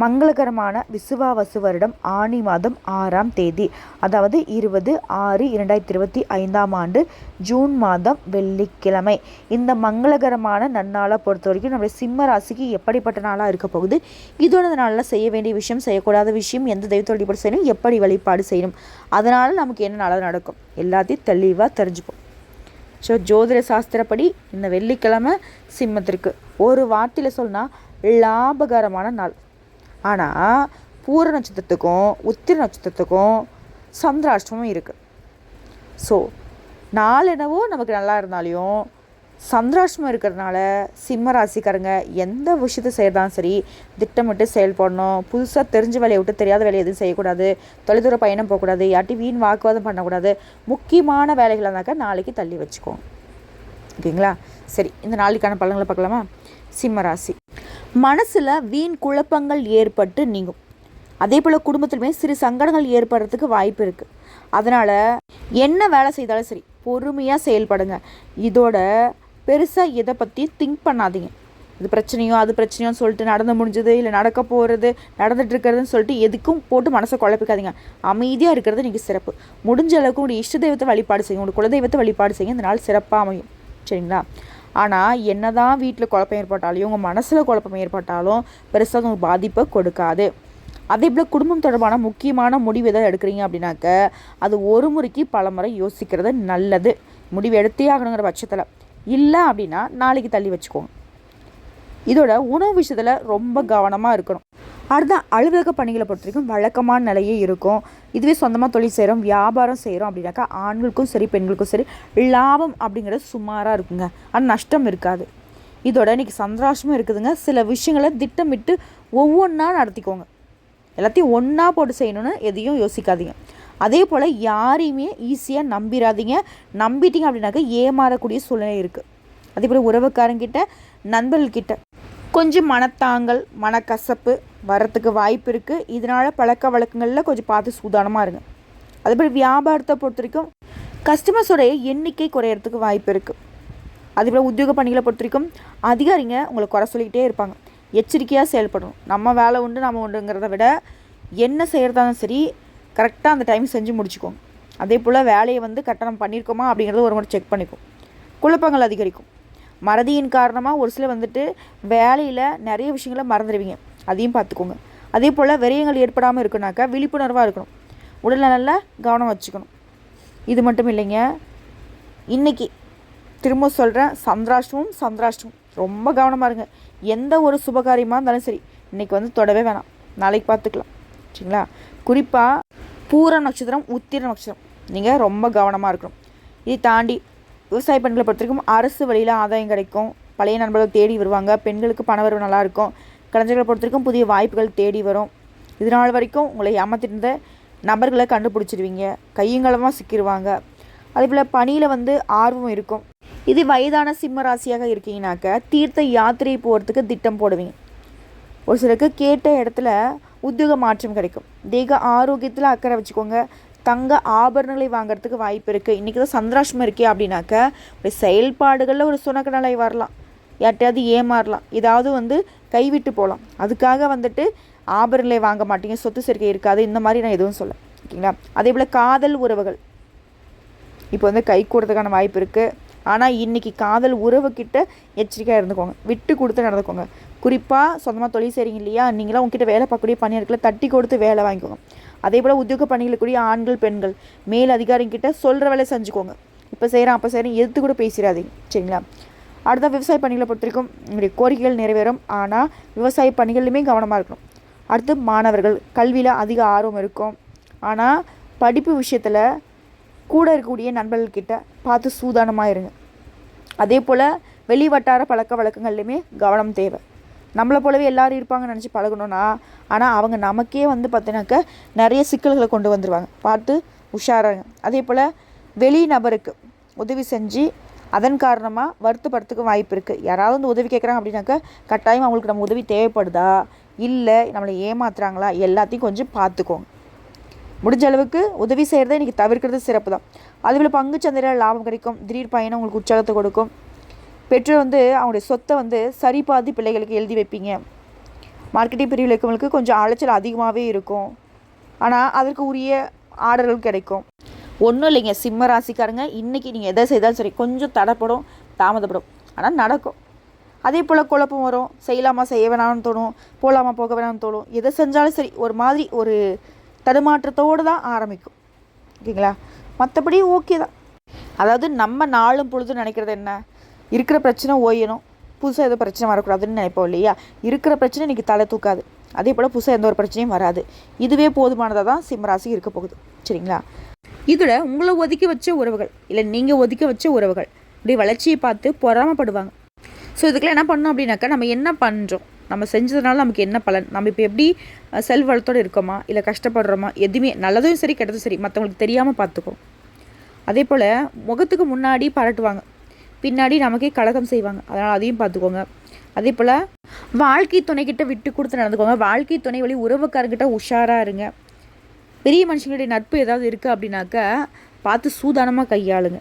மங்களகரமான விசுவாவசு வருடம் ஆனி மாதம் ஆறாம் தேதி அதாவது இருபது ஆறு இரண்டாயிரத்தி இருபத்தி ஐந்தாம் ஆண்டு ஜூன் மாதம் வெள்ளிக்கிழமை. இந்த மங்களகரமான நன்னாளை பொறுத்த வரைக்கும் நம்முடைய சிம்ம ராசிக்கு எப்படிப்பட்ட நாளாக இருக்க போகுது? இதோட நாளில் செய்ய வேண்டிய விஷயம் செய்யக்கூடாத விஷயம் எந்த தெய்வத்தை வழிபாடு செய்யணும் எப்படி வழிபாடு செய்யணும் அதனால் நமக்கு என்ன நல்லது நடக்கும்? எல்லாத்தையும் தெளிவாக தெரிஞ்சுப்போம். ஸோ ஜோதிட சாஸ்திரப்படி இந்த வெள்ளிக்கிழமை சிம்மத்திற்கு. ஒரு வார்த்தையில் சொன்னால் லாபகரமான நாள். ஆனால் பூர நட்சத்திரத்துக்கும் உத்திர நட்சத்திரத்துக்கும் சந்திராஷ்டமும் இருக்குது ஸோ நாளெனவோ நமக்கு நல்லா இருந்தாலையும் சந்திராஷ்டமம் இருக்கிறதுனால சிம்ம ராசிக்காரங்க எந்த விஷயத்தை செய்யறதாலும் சரி திட்டமிட்டு செயல்படணும். புதுசாக தெரிஞ்ச வேலையை விட்டு தெரியாத வேலையை எதுவும் செய்யக்கூடாது. தொலைதூர பயணம் போகக்கூடாது. யார்ட்டி வீண் வாக்குவாதம் பண்ணக்கூடாது. முக்கியமான வேலைகளாக இருந்தாக்கா நாளைக்கு தள்ளி வச்சுக்கோங்க. ஓகேங்களா? சரி இந்த நாளைக்கான பலன்களை பார்க்கலாமா? சிம்ம ராசி. மனசில் வீண் குழப்பங்கள் ஏற்பட்டு நீங்கும். அதே போல் குடும்பத்திலுமே சிறு சங்கடங்கள் ஏற்படுறதுக்கு வாய்ப்பு இருக்குது அதனால் என்ன வேலை செய்தாலும் சரி பொறுமையாக செயல்படுங்க. இதோட பெருசாக இதை பற்றி திங்க் பண்ணாதீங்க. இது பிரச்சனையோ அது பிரச்சனையோன்னு சொல்லிட்டு நடந்து முடிஞ்சது இல்லை நடக்க போகிறது நடந்துட்டு இருக்கிறதுன்னு சொல்லிட்டு எதுக்கும் போட்டு மனசை குழப்பிக்காதீங்க. அமைதியாக இருக்கிறது நீங்கள் சிறப்பு. முடிஞ்ச அளவுக்கு உங்களுடைய இஷ்ட தெய்வத்தை வழிபாடு செய்யுங்க. உங்களுடைய குலதெய்வத்தை வழிபாடு செய்யுங்க. இந்த நாள் சிறப்பாக அமையும். சரிங்களா? ஆனால் என்ன தான் வீட்டில் குழப்பம் ஏற்பட்டாலும் உங்கள் மனசில் குழப்பம் ஏற்பட்டாலும் பெருசாக உங்களுக்கு பாதிப்பை கொடுக்காது. அதே போல் குடும்பம் தொடர்பான முக்கியமான முடிவு எதாவது எடுக்கிறீங்க அப்படின்னாக்க அது ஒரு முறைக்கு பல முறை யோசிக்கிறது நல்லது. முடிவு எடுத்தே ஆகணுங்கிற பட்சத்தில். இல்லை அப்படின்னா நாளைக்கு தள்ளி வச்சுக்கோங்க. இதோட உணவு விஷயத்தில் ரொம்ப கவனமாக இருக்கணும். அடுத்த அலுவலக பணிகளை பொறுத்த வரைக்கும் வழக்கமான நிலையே இருக்கும். இதுவே சொந்தமாக தொழில் செய்கிறோம் வியாபாரம் செய்கிறோம் அப்படின்னாக்கா ஆண்களுக்கும் சரி பெண்களுக்கும் சரி லாபம் அப்படிங்கிறது சுமாராக இருக்குங்க. ஆனால் நஷ்டம் இருக்காது. இதோட இன்றைக்கி சந்திராசமும் இருக்குதுங்க. சில விஷயங்களை திட்டமிட்டு ஒவ்வொன்றா நடத்திக்கோங்க. எல்லாத்தையும் ஒன்றா போட்டு செய்யணும்னு எதையும் யோசிக்காதீங்க. அதே போல் யாரையுமே ஈஸியாக நம்பிடாதீங்க நம்பிட்டீங்க அப்படின்னாக்கா ஏமாறக்கூடிய சூழ்நிலை இருக்குது அதே போல் உறவுக்காரங்கிட்ட நண்பர்கள்கிட்ட கொஞ்சம் மனத்தாங்கல் மனக்கசப்பு வரத்துக்கு வாய்ப்பு இருக்குது இதனால் பழக்க வழக்கங்களில் கொஞ்சம் பார்த்து சூதானமாக இருங்க. அதேபோல் வியாபாரத்தை பொறுத்த வரைக்கும் கஸ்டமர்ஸோடைய எண்ணிக்கை குறையறதுக்கு வாய்ப்பு இருக்குது அதேபோல் உத்தியோக பணிகளை பொறுத்த வரைக்கும் அதிகாரிங்க உங்களை குறை சொல்லிக்கிட்டே இருப்பாங்க. எச்சரிக்கையாக செயல்படணும். நம்ம வேலை உண்டு நம்ம உண்டுங்கிறத விட என்ன செய்கிறதாலும் சரி கரெக்டாக அந்த டைம் செஞ்சு முடிச்சுக்கோங்க. அதே போல் வேலையை வந்து கரெக்டாக நம்ம பண்ணியிருக்கோமா அப்படிங்கிறத ஒரு முறை செக் பண்ணிக்கும் குழப்பங்கள் அதிகரிக்கும். மறதியின் காரணமாக ஒரு சிலர் வந்துட்டு வேலையில் நிறைய விஷயங்களை மறந்துடுவீங்க. அதையும் பார்த்துக்கோங்க. அதே போல் விரயங்கள் ஏற்படாமல் இருக்குனாக்கா விழிப்புணர்வாக இருக்கணும். உடல் நல்லா கவனம் வச்சுக்கணும். இது மட்டும் இல்லைங்க. இன்றைக்கி திரும்ப சொல்கிறேன் சந்திராஷ்டமும் சந்திராஷ்டமும். ரொம்ப கவனமாக இருங்க. எந்த ஒரு சுபகாரியமாக இருந்தாலும் சரி இன்றைக்கி வந்து தொடவே வேணாம். நாளைக்கு பார்த்துக்கலாம். சரிங்களா? குறிப்பாக பூர நட்சத்திரம் உத்திர நட்சத்திரம். நீங்கள் ரொம்ப கவனமாக இருக்கணும். இதை தாண்டி விவசாய பெண்களை பொறுத்த வரைக்கும் அரசு வழியில் ஆதாயம் கிடைக்கும். பழைய நண்பர்கள் தேடி வருவாங்க. பெண்களுக்கு பணவரவு நல்லாயிருக்கும் கலைஞர்களை பொறுத்த வரைக்கும் புதிய வாய்ப்புகள் தேடி வரும். இது நாள் வரைக்கும் உங்களை ஏமாத்திருந்த நபர்களை கண்டுபிடிச்சிருவீங்க. கையங்களமாக சிக்கிடுவாங்க அதே போல் பணியில் வந்து ஆர்வம் இருக்கும். இது வயதான சிம்ம ராசியாக இருக்கீங்கனாக்க தீர்த்த யாத்திரை போகிறதுக்கு திட்டம் போடுவீங்க. ஒரு சிலருக்கு கேட்ட இடத்துல உத்தியோக மாற்றம் கிடைக்கும். தேக ஆரோக்கியத்தில் அக்கறை வச்சுக்கோங்க. தங்க ஆபரணங்களை வாங்குறதுக்கு வாய்ப்பு இருக்குது இன்றைக்கி தான் சந்திராஷ்டம் இருக்கே அப்படின்னாக்க ஒரு செயல்பாடுகளில் ஒரு சுனக்கநிலை வரலாம். யார்ட்டையாவது ஏமாறலாம். ஏதாவது வந்து கைவிட்டு போகலாம் அதுக்காக வந்துட்டு ஆபரணங்களை வாங்க மாட்டீங்க. சொத்து சேர்க்கை இருக்காது. இந்த மாதிரி நான் எதுவும் சொல்ல ஓகேங்களா? அதே போல் காதல் உறவுகள். இப்போ வந்து கை கூடுறதுக்கான வாய்ப்பு இருக்குது ஆனால் இன்றைக்கி காதல் உறவுக்கிட்ட எச்சரிக்கையாக இருந்துக்கோங்க. விட்டு கொடுத்து நடந்துக்கோங்க. குறிப்பாக சொந்தமாக தொழில் செய்கிறீங்க இல்லையா? நீங்களாம் உங்ககிட்ட வேலை பார்க்கக்கூடிய பணியாளர்களை தட்டி கொடுத்து வேலை வாங்கிக்கோங்க. அதே போல் உத்தியோக பணிகளுக்குரிய ஆண்கள் பெண்கள் மேல் அதிகாரிங்கிட்ட சொல்கிற வேலை செஞ்சுக்கோங்க. இப்போ செய்கிறேன் அப்போ செய்கிறேன் எதிர்த்து கூட பேசிடாதீங்க. சரிங்களா? அடுத்த விவசாய பணிகளை பொறுத்த வரைக்கும் கோரிக்கைகள் நிறைவேறும். ஆனால் விவசாய பணிகள்லையுமே கவனமாக இருக்கணும். அடுத்து மாணவர்கள் கல்வியில் அதிக ஆர்வம் இருக்கும். ஆனால் படிப்பு விஷயத்தில் கூட இருக்கக்கூடிய நண்பர்கள்கிட்ட பார்த்து சூதானமாக இருங்க. அதே போல் வெளி வட்டார பழக்க வழக்கங்கள்லையுமே கவனம் தேவை. நம்மளை போலவே எல்லாரும் இருப்பாங்கன்னு நினச்சி பழகணும்னா ஆனால் அவங்க நமக்கே வந்து பார்த்தினாக்க நிறைய சிக்கல்களை கொண்டு வந்துடுவாங்க பார்த்து உஷாராங்க அதே போல் வெளி நபருக்கு உதவி செஞ்சு அதன் காரணமாக வருத்தப்படுறதுக்கு வாய்ப்பு இருக்குது யாராவது வந்து உதவி கேட்குறாங்க அப்படின்னாக்க கட்டாயம் அவங்களுக்கு நம்ம உதவி தேவைப்படுதா? இல்லை நம்மளை ஏமாத்துறாங்களா? எல்லாத்தையும் கொஞ்சம் பார்த்துக்கோங்க. முடிஞ்ச அளவுக்கு உதவி செய்கிறத இன்றைக்கி தவிர்க்கிறது சிறப்பு தான். அதுபோல் பங்கு சந்தையில் லாபம் கிடைக்கும். திடீர் பயணம் உங்களுக்கு உற்சாகத்தை கொடுக்கும். பெற்றோர் வந்து அவங்களுடைய சொத்தை வந்து சரி பாதி பிள்ளைகளுக்கு எழுதி வைப்பீங்க. மார்க்கெட்டிங் பிரிவில் இருக்கவங்களுக்கு கொஞ்சம் அலைச்சல் அதிகமாகவே இருக்கும். ஆனால் அதற்கு உரிய ஆர்டர்கள் கிடைக்கும். ஒன்றும் இல்லைங்க. சிம்ம ராசிக்காரங்க இன்றைக்கி நீங்கள் எதை செய்தாலும் சரி கொஞ்சம் தடைப்படும் தாமதப்படும். ஆனால் நடக்கும். அதே போல் குழப்பம் வரும். செய்யலாமா செய்ய வேணாம்னு தோணும். போகலாமா போக வேணாம்னு தோணும். எதை செஞ்சாலும் சரி ஒரு மாதிரி ஒரு தடுமாற்றத்தோடு தான் ஆரம்பிக்கும். ஓகேங்களா? மற்றபடி ஓகே தான். அதாவது நம்ம நாளும் பொழுதும் நினைக்கிறது என்ன? இருக்கிற பிரச்சனை ஓயணும். புதுசாக எதுவும் பிரச்சனை வரக்கூடாதுன்னு நினைப்போம் இல்லையா? இருக்கிற பிரச்சனை இன்றைக்கி தலை தூக்காது. அதே போல் புதுசாக எந்த ஒரு பிரச்சனையும் வராது. இதுவே போதுமானதாக தான் சிம்மராசி இருக்க போகுது. சரிங்களா? இதில் உங்களை ஒதுக்கி வச்ச உறவுகள் இல்லை நீங்கள் ஒதுக்கி வச்ச உறவுகள் இப்படி வளர்ச்சியை பார்த்து பொறாமப்படுவாங்க. ஸோ இதுக்கெல்லாம் என்ன பண்ணணும் அப்படின்னாக்கா நம்ம என்ன பண்ணுறோம் நம்ம செஞ்சதுனால நமக்கு என்ன பலன்? நம்ம இப்போ எப்படி செல்வ வளத்தோடு இருக்கோமா? இல்லை கஷ்டப்படுறோமா? எதுவுமே நல்லதும் சரி கெட்டதும் சரி மற்றவங்களுக்கு தெரியாமல் பார்த்துக்கோ அதே போல் முகத்துக்கு முன்னாடி பாராட்டுவாங்க. பின்னாடி நமக்கே கலகம் செய்வாங்க. அதனால் அதையும் பார்த்துக்கோங்க. அதே போல் வாழ்க்கை துணைக்கிட்ட விட்டு கொடுத்து நடந்துக்கோங்க. வாழ்க்கை துணை வழி உறவுக்காரங்கிட்ட உஷாராக இருங்க. பெரிய மனுஷங்களுடைய நட்பு ஏதாவது இருக்குது அப்படின்னாக்கா பார்த்து சூதானமாக கையாளுங்க.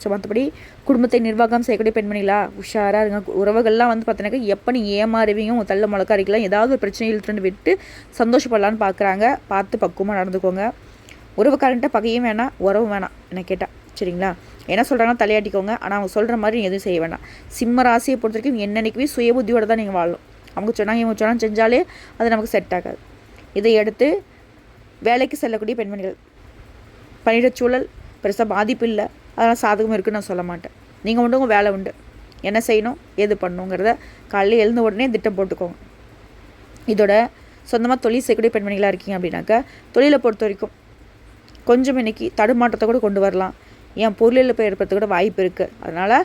ஸோ மற்றபடி குடும்பத்தை நிர்வாகம் செய்யக்கூடிய பெண்மணிகளா உஷாராக இருங்க. உறவுகள்லாம் வந்து பார்த்தீங்கன்னா எப்போ நீ ஏமாறுவீங்க உங்கள் தள்ள முளக்காரிக்கலாம் ஏதாவது ஒரு பிரச்சனை இழுத்துட்டு விட்டு சந்தோஷப்படலான்னு பார்க்குறாங்க பார்த்து பக்குவமாக நடந்துக்கோங்க. உறவுக்காரன்ட்ட பகையும் வேணாம் உறவும் வேணாம் என்ன கேட்டால் சரிங்களா? என்ன சொல்கிறாங்கன்னா தலையாட்டிக்கோங்க. ஆனால் அவங்க சொல்கிற மாதிரி நீங்கள் எதுவும் செய்ய வேண்டாம் சிம்ம ராசியை பொறுத்த வரைக்கும் என்னென்னைக்குமே சுய புத்தியோடு தான் நீங்கள் வாழணும். அவங்க சொன்னாங்க இவங்க சொன்னால் செஞ்சாலே அது நமக்கு செட் ஆகாது. இதை எடுத்து வேலைக்கு செல்லக்கூடிய பெண்மணிகள். பணியிடச்சூழல் பெருசாக பாதிப்பு இல்லை. அதெல்லாம் சாதகம் இருக்குன்னு நான் சொல்ல மாட்டேன். நீங்கள் உண்டு உங்கள் வேலை உண்டு. என்ன செய்யணும் எது பண்ணணுங்கிறத காலையில் எழுந்த உடனே திட்டம் போட்டுக்கோங்க. இதோட சொந்தமாக தொழில் செய்யக்கூடிய பெண்மணிகளாக இருக்கீங்க அப்படின்னாக்கா தொழிலை பொறுத்த வரைக்கும் கொஞ்சம் இன்னைக்கு தடுமாற்றத்தை கூட கொண்டு வரலாம். என் பொருளில் போய் ஏற்படுத்த கூட வாய்ப்பு இருக்குது அதனால்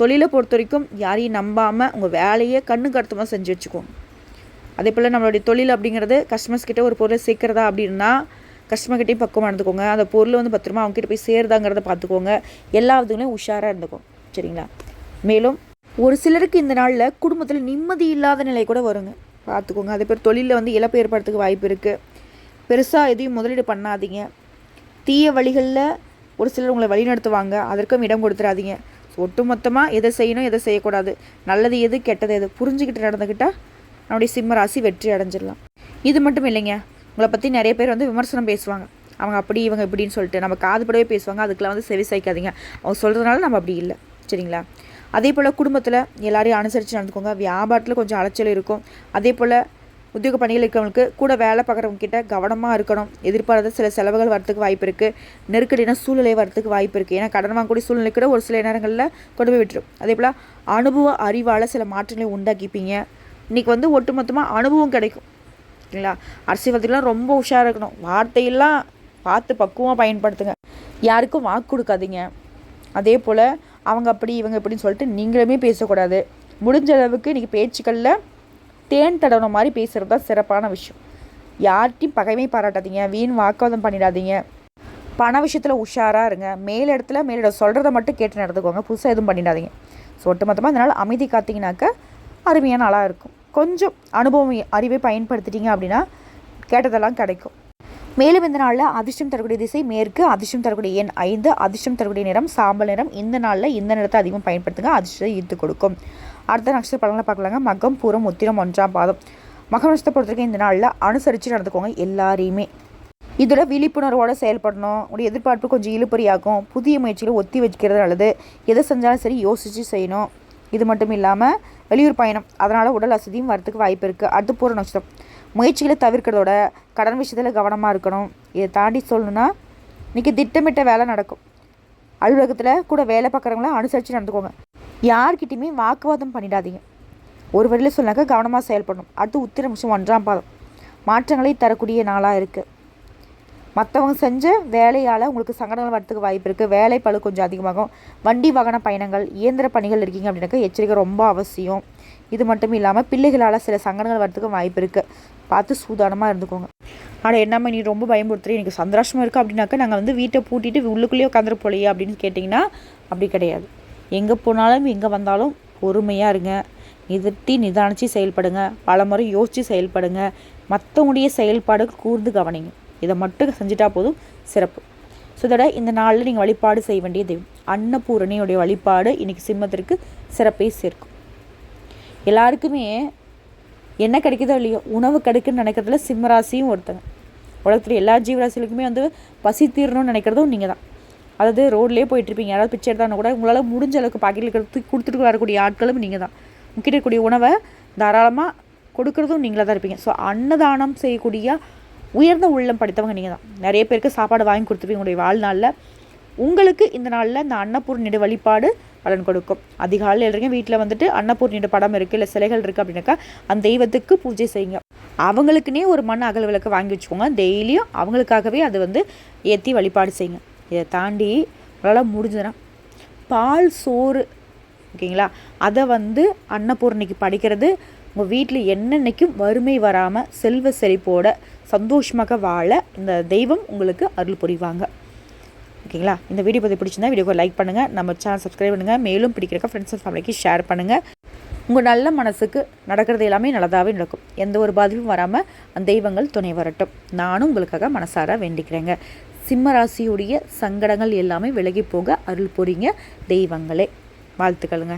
தொழிலை பொறுத்த வரைக்கும் யாரையும் நம்பாமல் உங்கள் வேலையை கண்ணு கருத்துமாக செஞ்சு வச்சுக்கோங்க. அதே போல் நம்மளுடைய தொழில் அப்படிங்கிறது கஸ்டமர்ஸ் கிட்டே ஒரு பொருளை சேர்க்குறதா அப்படின்னா கஸ்டமர்கிட்டையும் பக்கம் இருந்துக்கோங்க அந்த பொருள் வந்து பத்திரமா அவங்ககிட்ட போய் சேருதாங்கிறத பார்த்துக்கோங்க. எல்லா விதங்களையும் உஷாராக இருந்துக்கும். சரிங்களா? மேலும் ஒரு சிலருக்கு இந்த நாளில் குடும்பத்தில் நிம்மதி இல்லாத நிலை கூட வருங்க. பார்த்துக்கோங்க. அதே பேர் தொழிலில் வந்து இழப்பு ஏற்படுறதுக்கு வாய்ப்பு இருக்குது பெருசாக எதையும் முதலீடு பண்ணாதீங்க. தீய வழிகளில் ஒரு சிலர் உங்களை வழிநடத்துவாங்க. அதற்கும் இடம் கொடுத்துடாதீங்க ஒட்டு மொத்தமாக எதை செய்யணும் எதை செய்யக்கூடாது. நல்லது எது கெட்டது எது புரிஞ்சுக்கிட்டு நடந்துக்கிட்டால் நம்முடைய சிம்ம ராசி வெற்றி அடைஞ்சிடலாம். இது மட்டும் இல்லைங்க. உங்களை பற்றி நிறைய பேர் வந்து விமர்சனம் பேசுவாங்க. அவங்க அப்படி இவங்க இப்படின்னு சொல்லிட்டு நம்ம காதுபடவே பேசுவாங்க. அதுக்கெலாம் வந்து செவி சாய்க்காதீங்க. அவங்க சொல்கிறதுனால நம்ம அப்படி இல்லை. சரிங்களா? அதே போல் குடும்பத்தில் எல்லாரையும் அனுசரித்து நடந்துக்கோங்க. வியாபாரத்தில் கொஞ்சம் அலைச்சல் இருக்கும். அதே போல் உத்தியோக பணிகள் இருக்கிறவங்களுக்கு கூட வேலை பார்க்குறவங்ககிட்ட கவனமாக இருக்கணும். எதிர்பாராத சில செலவுகள் வரத்துக்கு வாய்ப்பு இருக்குது நெருக்கடியான சூழ்நிலை வரத்துக்கு வாய்ப்பு இருக்குது ஏன்னா கடன் வாங்கக்கூடிய சூழ்நிலை கூட ஒரு சில நேரங்களில் கொண்டு போய் விட்டுரும். அதே போல் அனுபவ அறிவால் சில மாற்றங்களை உண்டாக்கிப்பீங்க. இன்றைக்கி வந்து ஒட்டுமொத்தமாக அனுபவம் கிடைக்கும். சரிங்களா அரசியல்வாதிகள்லாம் ரொம்ப உஷாராக இருக்கணும். வார்த்தையெல்லாம் பார்த்து பக்குவமாக பயன்படுத்துங்க. யாருக்கும் வாக்கு கொடுக்காதீங்க. அதே போல் அவங்க அப்படி இவங்க இப்படின்னு சொல்லிட்டு நீங்களுமே பேசக்கூடாது. முடிஞ்ச அளவுக்கு இன்றைக்கி பேச்சுக்களில் தேன் தடவுன மாதிரி பேசுகிறது தான் சிறப்பான விஷயம். யார்கிட்டையும் பகைமை பாராட்டாதீங்க. வீண் வாக்குவாதம் பண்ணிடாதீங்க. பண விஷயத்தில் உஷாராக இருங்க. மேல் இடத்துல மேலிட சொல்கிறத மட்டும் கேட்டு நடந்துக்கோங்க. புதுசாக எதுவும் பண்ணிடாதீங்க. ஸோ ஒட்டுமொத்தமாக அதனால் அமைதி காத்திங்கனாக்கா அருமையான நாளாக இருக்கும். கொஞ்சம் அனுபவம் அறிவை பயன்படுத்திட்டீங்க அப்படின்னா கேட்டதெல்லாம் கிடைக்கும். மேலும் இந்த நாளில் அதிர்ஷ்டம் தரக்கூடிய திசை மேற்கு அதிர்ஷ்டம் தரக்கூடிய எண் ஐந்து அதிர்ஷ்டம் தரக்கூடிய நிறம் சாம்பல் நிறம். இந்த நாளில் இந்த நிறத்தை அதிகமாக பயன்படுத்துங்க அதிர்ஷ்டத்தை ஈர்த்து கொடுக்கும். அடுத்த நட்சத்திர பலங்களை பார்க்கலாங்க. மகம் பூரம் உத்திரம் ஒன்றாம் பாதம். மகம் நட்சத்திரத்தை பொறுத்தவரைக்கும் இந்த நாளில் அனுசரித்து நடந்துக்கோங்க எல்லாரையுமே. இதோட விழிப்புணர்வோடு செயல்படணும். உடைய எதிர்பார்ப்பு கொஞ்சம் இழுப்பறியாகும் புதிய முயற்சிகளை ஒத்தி வச்சுக்கிறது நல்லது. எதை செஞ்சாலும் சரி யோசித்து செய்யணும். இது மட்டும் இல்லாமல் வெளியூர் பயணம். அதனால் உடல் அசதியும் வரத்துக்கு வாய்ப்பு இருக்குது அடுத்து பூர நட்சத்திரம். முயற்சிகளை தவிர்க்கிறதோட கடன் விஷயத்தில் கவனமாக இருக்கணும். இதை தாண்டி சொல்லணும்னா இன்றைக்கி திட்டமிட்ட வேலை நடக்கும். அலுவலகத்தில் கூட வேலை பார்க்குறவங்கள அனுசரித்து நடந்துக்கோங்க. யார்கிட்டையுமே வாக்குவாதம் பண்ணிடாதீங்க. ஒரு வழியில் சொன்னாக்க கவனமாக செயல்படணும். அடுத்து உத்திரமிஷம் ஒன்றாம் பாதம். மாற்றங்களை தரக்கூடிய நாளாக இருக்குது மற்றவங்க செஞ்ச வேலையால் உங்களுக்கு சங்கடங்கள் வரத்துக்கு வாய்ப்பு இருக்குது வேலை பழு கொஞ்சம் அதிகமாகும். வண்டி வாகன பயணங்கள் இயந்திர பணிகள் இருக்கீங்க அப்படின்னாக்கா எச்சரிக்கை ரொம்ப அவசியம். இது மட்டும் இல்லாமல் பிள்ளைகளால் சில சங்கடங்கள் வரத்துக்கு வாய்ப்பு இருக்குது பார்த்து சூதானமாக இருந்துக்கோங்க. ஆனால் என்னம்மா நீ ரொம்ப பயன்படுத்துகிறேன் எனக்கு சந்தோஷமாக இருக்குது அப்படின்னாக்கா நாங்கள் வந்து வீட்டை பூட்டிட்டு உள்ளுக்குள்ளேயே உட்காந்துரு போலையே அப்படின்னு கேட்டிங்கன்னா அப்படி கிடையாது. எங்கே போனாலும் எங்கே வந்தாலும் பொறுமையாக இருங்க. நிறுத்தி நிதானித்து செயல்படுங்க. பல முறை யோசித்து செயல்படுங்க. மற்றவங்களுடைய செயல்பாடு கூர்ந்து கவனிங்க. இதை மட்டும் செஞ்சுட்டா போதும் சிறப்பு. ஸோ இதோட இந்த நாளில் நீங்கள் வழிபாடு செய்ய வேண்டிய தெய்வம். அன்னபூரணியுடைய வழிபாடு இன்றைக்கி சிம்மத்திற்கு சிறப்பை சேர்க்கும். எல்லாருக்குமே என்ன கிடைக்குதோ இல்லையோ உணவு கிடைக்குன்னு நினைக்கிறதுல சிம்மராசியும் ஒருத்தங்க. உலகத்தில் எல்லா ஜீவராசிகளுக்குமே வந்து பசி தீரணும்னு நினைக்கிறதும் நீங்கள் தான். அதாவது ரோட்லேயே போயிட்டுருப்பீங்க யாராவது பிச்சை எடுத்தாலும் கூட உங்களால் முடிஞ்ச அளவுக்கு பாக்கெட்டில் இருக்கிறது கொடுத்துட்டு வரக்கூடிய ஆட்களும் நீங்கள் தான். உங்ககிட்ட இருக்கக்கூடிய உணவை தாராளமாக கொடுக்குறதும் நீங்களாக தான் இருப்பீங்க. ஸோ அன்னதானம் செய்யக்கூடிய உயர்ந்த உள்ளம் படித்தவங்க நீங்கள் தான் நிறைய பேருக்கு சாப்பாடு வாங்கி கொடுத்துருவீங்க உங்களுடைய வாழ்நாளில். உங்களுக்கு இந்த நாளில் இந்த அன்னபூர்ணியோட வழிபாடு பலன் கொடுக்கும். அதிகாலையில் எல்லாருக்கும் வீட்டில் வந்துட்டு அன்னபூர்ணியோட படம் இருக்குது இல்லை சிலைகள் இருக்குது அப்படின்னாக்கா அந்த தெய்வத்துக்கு பூஜை செய்யுங்க. அவங்களுக்குன்னே ஒரு மண் அகல் விளக்கு வாங்கி வச்சுக்கோங்க. டெய்லியும் அவங்களுக்காகவே அது வந்து ஏற்றி வழிபாடு செய்யுங்க. இதை தாண்டி உங்களால் முடிஞ்சதுன்னா பால் சோறு ஓகேங்களா? அதை வந்து அன்னபூர்ணிக்கு படிக்கிறது உங்கள் வீட்டில் என்னென்னைக்கும் வறுமை வராமல் செல்வ செழிப்போட சந்தோஷமாக வாழ இந்த தெய்வம் உங்களுக்கு அருள் புரிவாங்க. ஓகேங்களா? இந்த வீடியோ பற்றி பிடிச்சிருந்தா வீடியோக்கு லைக் பண்ணுங்கள் நம்ம சேனல் சப்ஸ்கிரைப் பண்ணுங்கள் மேலும் பிடிக்கிறக்க ஃப்ரெண்ட்ஸ் அண்ட் ஃபேமிலிக்கு ஷேர் பண்ணுங்கள் உங்கள் நல்ல மனசுக்கு நடக்கிறது எல்லாமே நல்லதாகவே நடக்கும். எந்த ஒரு பாதிப்பும் வராமல் அந்த தெய்வங்கள் துணை வரட்டும். நானும் உங்களுக்காக மனசார வேண்டிக்கிறேங்க. சிம்ம ராசியுடைய சங்கடங்கள் எல்லாமே விலகி போக அருள் புரிங்க தெய்வங்களே. வாழ்த்துக்களுங்க.